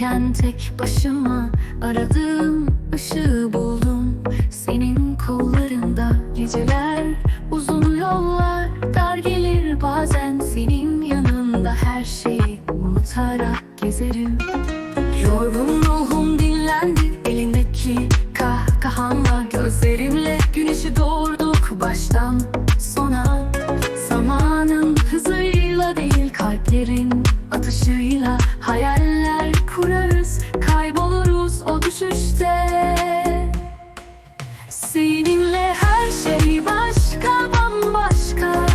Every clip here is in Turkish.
Giderken tek başıma aradığım ışığı buldum. Senin kollarında geceler uzun yollar Dar gelir bazen. Senin yanında her şeyi unutarak gezerim. Yorgun ruhum dinlendi elindeki kahkahanla Gözlerimle güneşi doğurduk baştan sona. Zamanın hızıyla değil kalplerin atışıyla Hayaller düşüşte Seninle her şey başka bambaşka.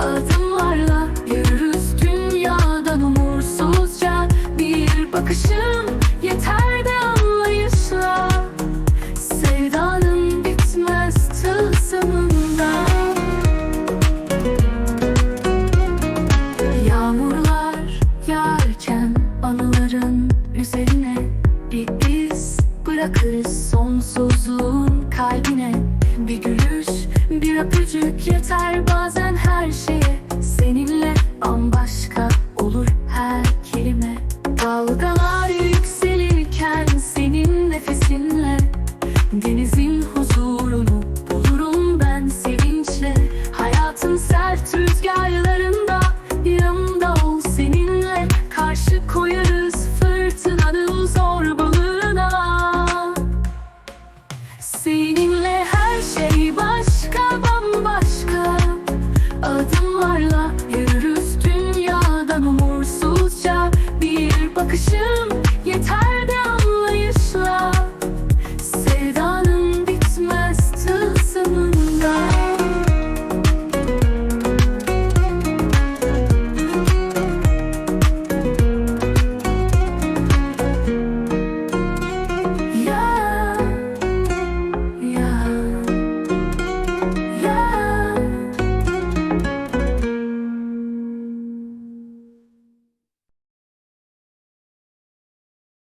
Adımlarla yürürüz dünyadan umursuzca. Bir bakışın bırakırız sonsuzluğun kalbine. Bir gülüş, bir öpücük yeter bazen her şeye Seninle her şey başka bambaşka. Adımlarla yürürüz dünyadan umursuzca. Bir bakışım yeter